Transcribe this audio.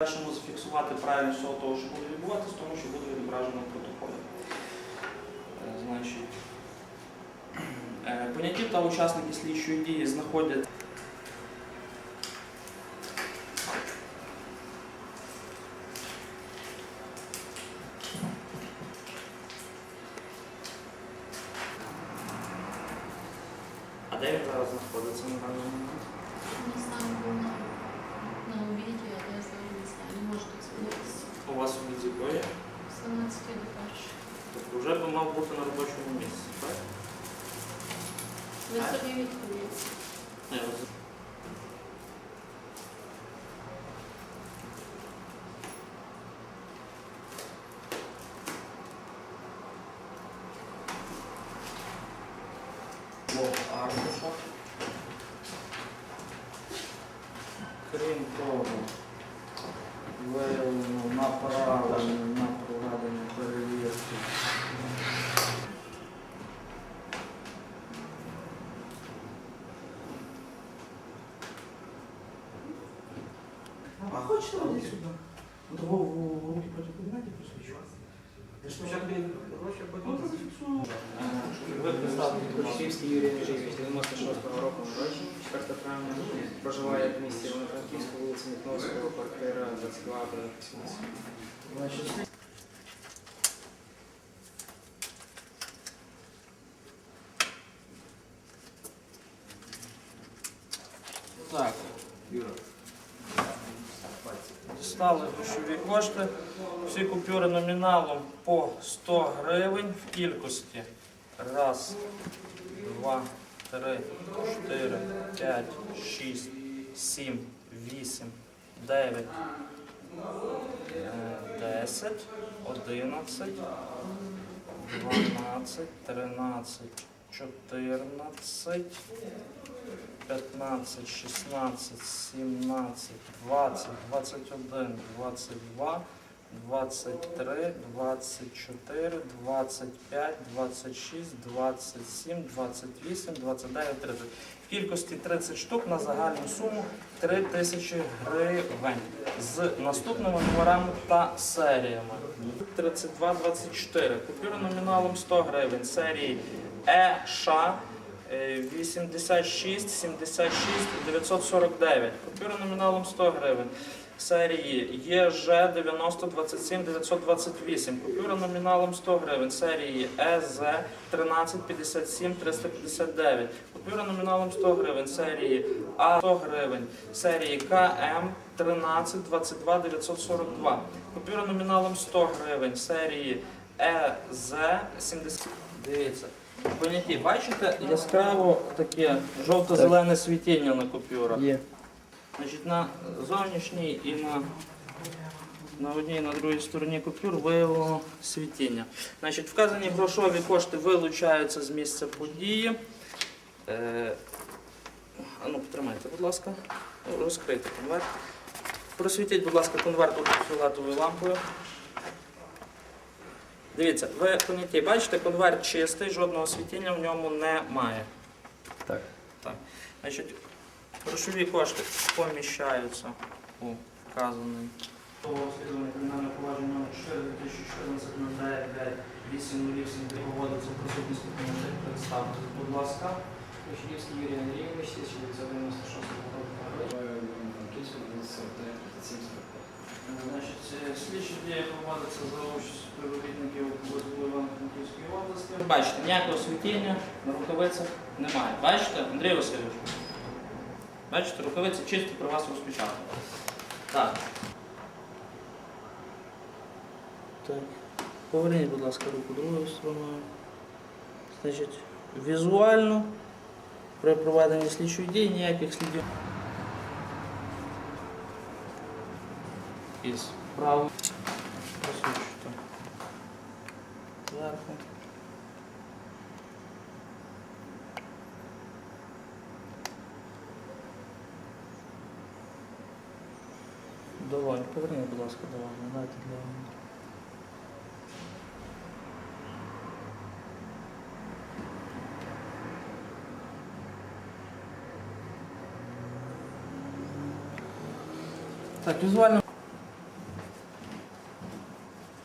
Першому зафіксувати правильність всього того, що буде відбуватися, тому що буде відображено в протоколі. Е, Значить, е, поняті та учасники слідчої дії знаходять. А де він зараз знаходиться на даний o eu sabia na parada, na parada, na parada. Перевірки. А хочете води сюди? Того в руки проти кабінеті посвідчу. Я спочатку гроші, потім. Ви представте, будь. Київський Юрій Андрійович, 96-го року народження, 4 травня, проживає в місті Івано-Франківську, вулиці Мітновського, квартира 22 18. Так, Дістали грошові кошти. Всі купюри номіналом по 100 гривень в кількості. Раз, два, три, чотири, п'ять, шість, сім, вісім, дев'ять, е, 10, 11, 12, 13, 14, 15, 16, 17, 20, 21, 22, 23, 24, 25, 26, 27, 28, 29, 30. В кількості 30 штук на загальну суму 3 тисячі гривень з наступними номерами та серіями. 32-24. Купюра номіналом 100 гривень серії ЕШ е, 86 76 949. Купюра номіналом 100 гривень. Серії ЄЖ 90 27 928. Купюра номіналом 100 гривень. Серії ЕЗ 13 57 359. Купюра номіналом 100 гривень. Серії А 100 гривень. Серії КМ 13 22 942. Купюра номіналом 100 гривень. Серії ЕЗ 70. Дивіться. Поняті, бачите яскраво таке жовто-зелене світіння на купюрах. Є. Значить, на зовнішній і на, на одній і на другій стороні купюр виявлено світіння. Значить, вказані грошові кошти вилучаються з місця події. Е, а ну, потримайте, будь ласка, розкрийте конверт. Просвітіть, будь ласка, конверт фіолетовою лампою. Дивіться, ви поняті, бачите, конверт чистий, жодного світіння в ньому немає. Так. Так. Значить, грошові кошти поміщаються у вказаний. Розслідування кримінального провадження номер 4 2014 09 808 де проводиться присутність документів представити. Будь ласка. Київський Юрій Андрійович, 1996 року області. Бачите, ніякого світіння на рукавицях немає. Бачите, Андрій Васильович? Бачите, рукавиці чисто при вас розпечатані. Так. Так. Поверніть, будь ласка, руку другою стороною. Значить, візуально при проведенні слідчої дії ніяких слідів. Із правого. Посвідчити. Зверху. Давай, поверніть, будь ласка, давай, надайте для. Так, візуально